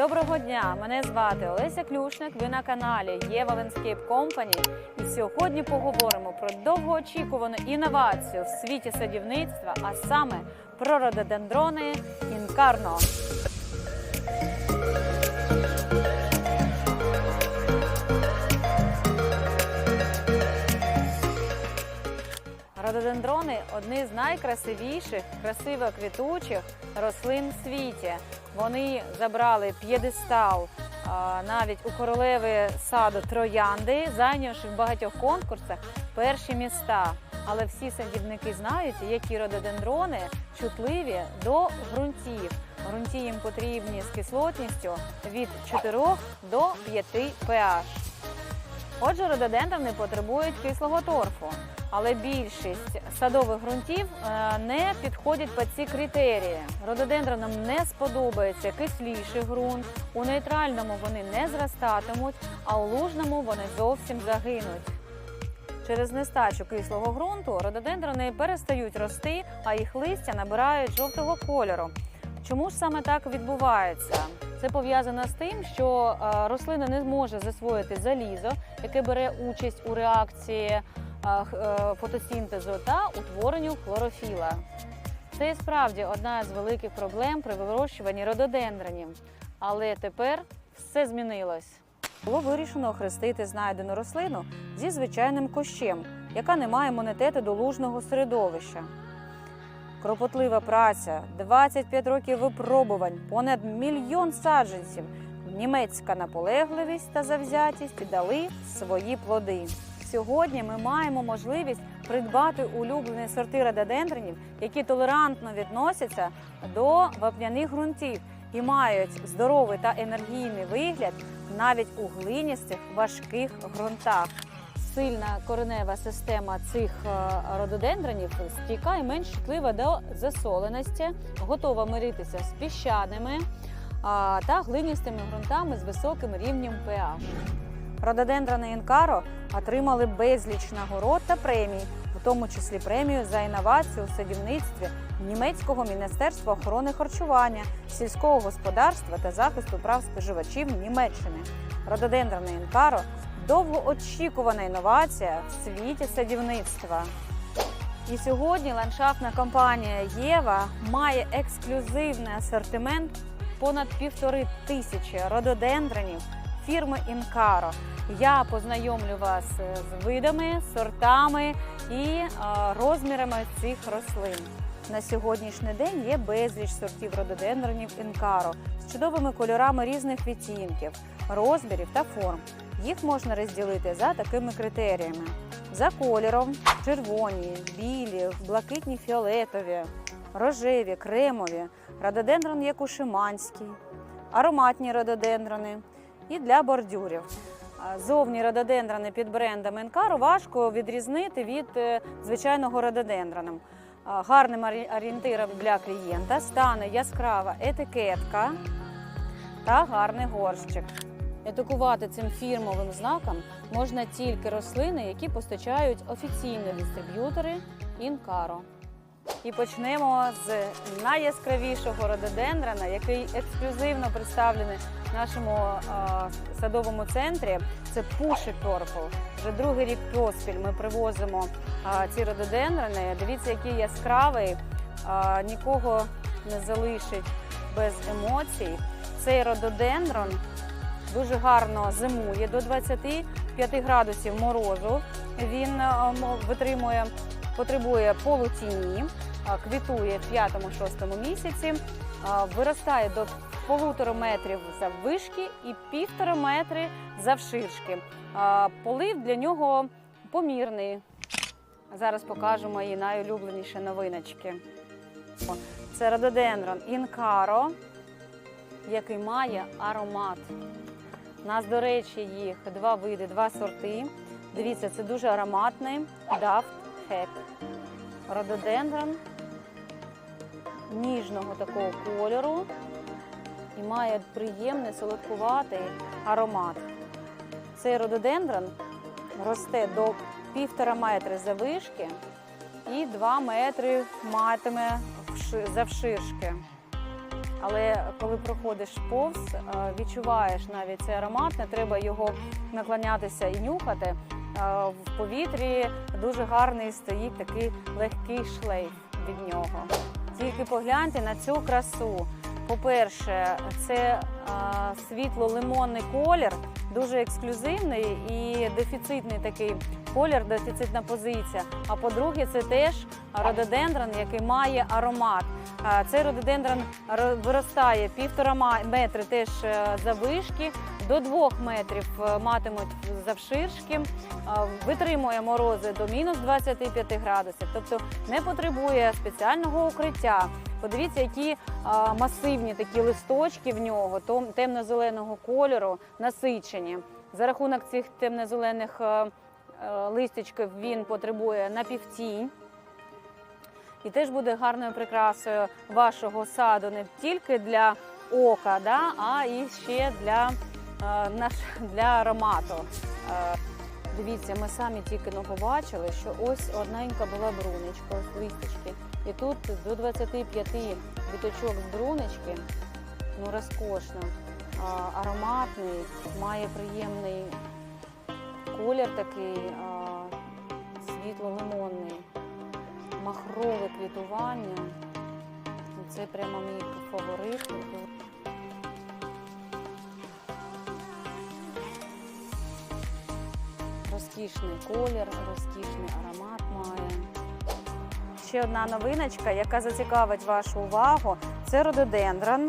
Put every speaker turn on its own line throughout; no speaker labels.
Доброго дня! Мене звати Олеся Клюшник. Ви на каналі Єва Landscape Company. І сьогодні поговоримо про довгоочікувану інновацію в світі садівництва, а саме про рододендрони інкарно. Рододендрони одні з найкрасивіших, красиво квітучих рослин в світі. Вони забрали п'єдестал навіть у королеви саду Троянди, зайнявши в багатьох конкурсах перші міста. Але всі садівники знають, які рододендрони чутливі до ґрунтів. Ґрунті їм потрібні з кислотністю від 4 до 5 pH. Отже, рододендрони потребують кислого торфу, але більшість садових ґрунтів е, не підходять під ці критерії. Рододендронам не сподобається кисліший ґрунт, у нейтральному вони не зростатимуть, а у лужному вони зовсім загинуть. Через нестачу кислого ґрунту рододендрони перестають рости, а їх листя набирають жовтого кольору. Чому ж саме так відбувається? Це пов'язано з тим, що е, рослина не зможе засвоїти залізо, яке бере участь у реакції фотосінтезу та утворенню хлорофіла. Це і справді одна з великих проблем при вирощуванні рододендронів. Але тепер все змінилось. Було вирішено охрестити знайдену рослину зі звичайним кощем, яка не має імунітету до лужного середовища. Кропотлива праця, 25 років випробувань, понад мільйон саджанців, німецька наполегливість та завзятість дали свої плоди. Сьогодні ми маємо можливість придбати улюблені сорти рододендронів, які толерантно відносяться до вапняних ґрунтів і мають здоровий та енергійний вигляд навіть у глиністих важких ґрунтах. Сильна коренева система цих е, рододендронів стійка і менш чутлива до засоленості, готова миритися з піщаними та глиністими ґрунтами з високим рівнем pH. Рододендрони Інкаро отримали безліч нагород та премій, в тому числі премію за інновацію у садівництві німецького міністерства охорони харчування, сільського господарства та захисту прав споживачів Німеччини. Рододендрони Інкаро довгоочікувана інновація в світі садівництва. І сьогодні ландшафтна компанія Єва має ексклюзивний асортимент понад півтори тисячі рододендронів фірми Інкаро. Я познайомлю вас е, з видами, сортами і е, розмірами цих рослин. На сьогоднішній день є безліч сортів рододендронів Інкаро з чудовими кольорами різних відтінків, розмірів та форм. Їх можна розділити за такими критеріями: за кольором червоні, білі, блакитні фіолетові, рожеві, кремові, рододендрон якушиманський, ароматні рододендрони і для бордюрів. Зовні рододендрони під брендом Енкаро важко відрізнити від е, звичайного рододендрона. А, Гарним орієнтиром для клієнта стане яскрава етикетка та гарний горщик. Етикувати цим фірмовим знаком можна тільки рослини, які постачають офіційні дистриб'ютори Інкаро. І почнемо з найяскравішого рододендрона, який ексклюзивно представлений в нашому е, садовому центрі. Це Пуші Purple. Вже другий рік поспіль ми привозимо е, ці рододендрони. Дивіться, який яскравий, е, нікого не залишить без емоцій. Цей рододендрон дуже гарно зимує до 25 градусів морозу. Він е, витримує, потребує полутіні, квітує в 5-6 місяці, виростає до полутора метрів заввишки і півтора метри завширшки. Полив для нього помірний. Зараз покажу мої найулюбленіші новиночки. Це рододендрон інкаро, який має аромат. У нас, до речі, їх два види, два сорти. Дивіться, це дуже ароматний Daft Hack. Рододендрон ніжного такого кольору і має приємний солодкуватий аромат. Цей рододендрон росте до півтора метри завишки і 2 метри матиме вши- завширшки. але коли проходиш повз, е, відчуваєш навіть цей аромат, не треба його наклонятися і нюхати. В повітрі дуже гарний стоїть такий легкий шлейф від нього. Тільки погляньте на цю красу. По-перше, це світло-лимонний колір, дуже ексклюзивний і дефіцитний такий колір, дефіцитна позиція. А по-друге, це теж рододендрон, який має аромат. Цей рододендрон виростає півтора метри теж е, завишки, до двох метрів е, матимуть завширшки, витримує морози до мінус 25 градусів, тобто не потребує спеціального укриття. Подивіться, які а, масивні такі листочки в нього, темно-зеленого кольору, насичені. За рахунок цих темно-зелених е, е, листочків він потребує напівтінь. І теж буде гарною прикрасою вашого саду не тільки для ока, да, а і ще для, е, наш, для аромату. Дивіться, ми самі тільки но побачили, що ось одненька була брунечка, ось листочки. І тут до 25 віточок з брунечки, ну розкошно, ароматний, має приємний колір такий, світло-лимонний, махрове квітування. Це прямо мій фаворит. Розкішний колір, розкішний аромат має. Ще одна новиночка, яка зацікавить вашу увагу, це рододендрон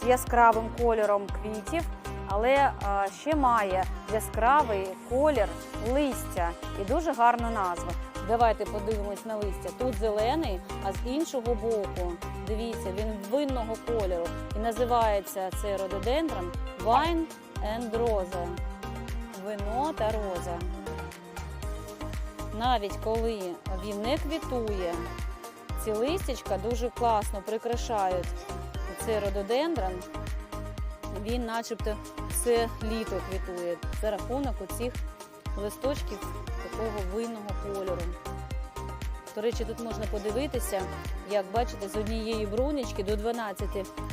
з яскравим кольором квітів, але ще має яскравий колір листя і дуже гарну назву. Давайте подивимось на листя. Тут зелений, а з іншого боку, дивіться, він винного кольору. І називається цей рододендрон Wine and Rose. Вино та роза навіть коли він не квітує, ці листячка дуже класно прикрашають цей рододендрон. Він начебто все літо квітує за рахунок оцих листочків такого винного кольору. До речі, тут можна подивитися, як бачите, з однієї брунечки до 12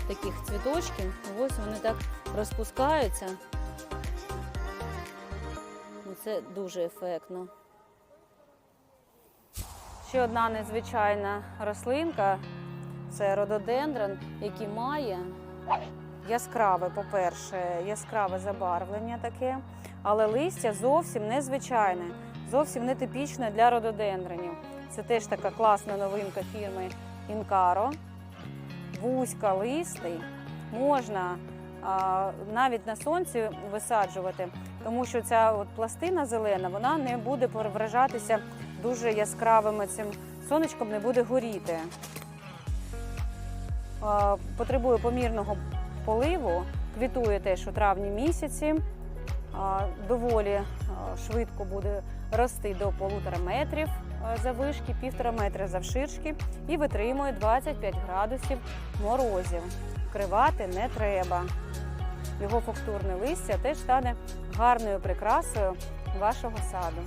таких цвіточків. Ось вони так розпускаються. Ну, Це дуже ефектно. Ще одна незвичайна рослинка це рододендрон, який має яскраве, по-перше, яскраве забарвлення таке, але листя зовсім незвичайне, зовсім не типічне для рододендронів. Це теж така класна новинка фірми Інкаро. Вузька листий можна а, навіть на сонці висаджувати, тому що ця от пластина зелена вона не буде вражатися дуже яскравим цим сонечком, не буде горіти. Потребує помірного поливу, квітує теж у травні місяці. Доволі швидко буде рости до полутора метрів а, завишки, півтора метра завширшки і витримує 25 градусів морозів. Вкривати не треба. Його фактурне листя теж стане гарною прикрасою вашого саду.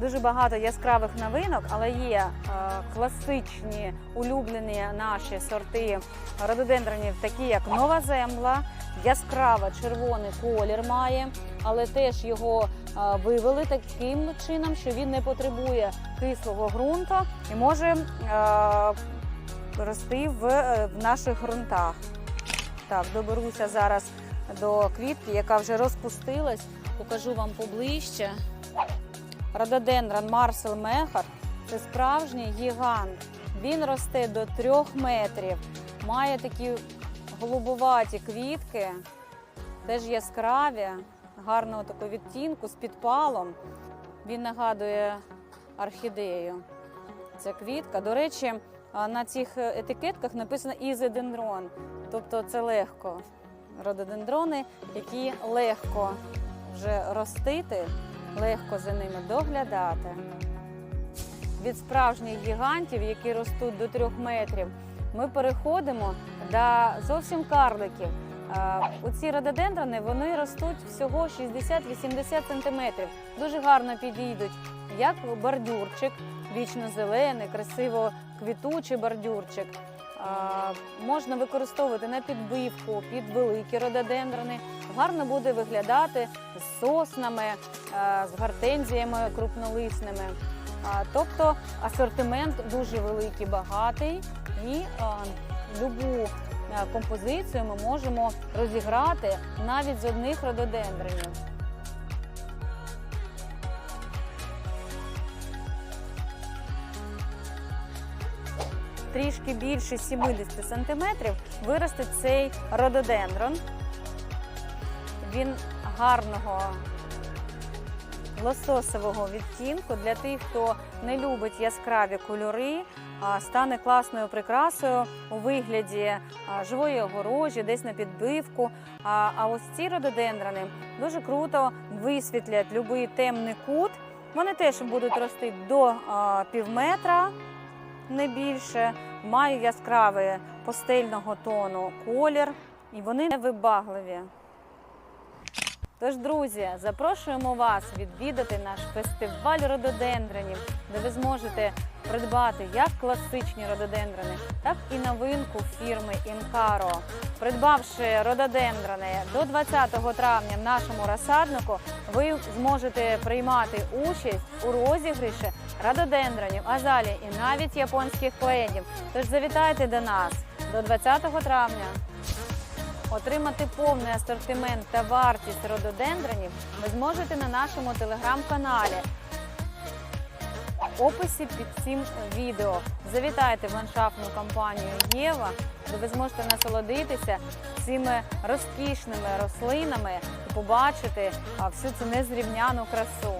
Дуже багато яскравих новинок, але є е, класичні улюблені наші сорти рододендронів, такі як Нова Земла, яскраво червоний колір має, але теж його е, вивели таким чином, що він не потребує кислого ґрунту і може е, рости в, в наших ґрунтах. Так, доберуся зараз до квітки, яка вже розпустилась. Покажу вам поближче. Рододендрон Марсел Мехар це справжній гігант. Він росте до трьох метрів, має такі голубоваті квітки, теж яскраві, гарного такого відтінку з підпалом. Він нагадує орхідею. Ця квітка. До речі, на цих етикетках написано ізодендрон, тобто це легко. Рододендрони, які легко вже ростити, легко за ними доглядати. Від справжніх гігантів, які ростуть до трьох метрів, ми переходимо до зовсім карликів. Е, Оці рододендрони вони ростуть всього 60-80 сантиметрів. Дуже гарно підійдуть як бордюрчик, вічно зелений, красиво квітучий бордюрчик. Можна використовувати на підбивку під великі рододендрони. Гарно буде виглядати з соснами, е, з гортензіями крупнолисними. Тобто асортимент дуже великий, багатий, і любу е, композицію ми можемо розіграти навіть з одних рододендронів. Трішки більше 70 сантиметрів виросте цей рододендрон. Він гарного лососового відтінку для тих, хто не любить яскраві кольори, стане класною прикрасою у вигляді живої огорожі, десь на підбивку. А ось ці рододендрони дуже круто висвітлять будь-який темний кут. Вони теж будуть рости до а, півметра, не більше. Маю яскравий пастельного тону колір, і вони невибагливі. Тож, друзі, запрошуємо вас відвідати наш фестиваль рододендронів, де ви зможете придбати як класичні рододендрони, так і новинку фірми Інкаро. Придбавши рододендрони до 20 травня в нашому розсаднику, ви зможете приймати участь у розіграші рододендронів, азалій і навіть японських пледів. Тож завітайте до нас до 20 травня. Отримати повний асортимент та вартість рододендронів ви зможете на нашому телеграм-каналі. В описі під цим відео завітайте в ландшафтну компанію Єва, де ви зможете насолодитися цими розкішними рослинами і побачити всю цю незрівняну красу.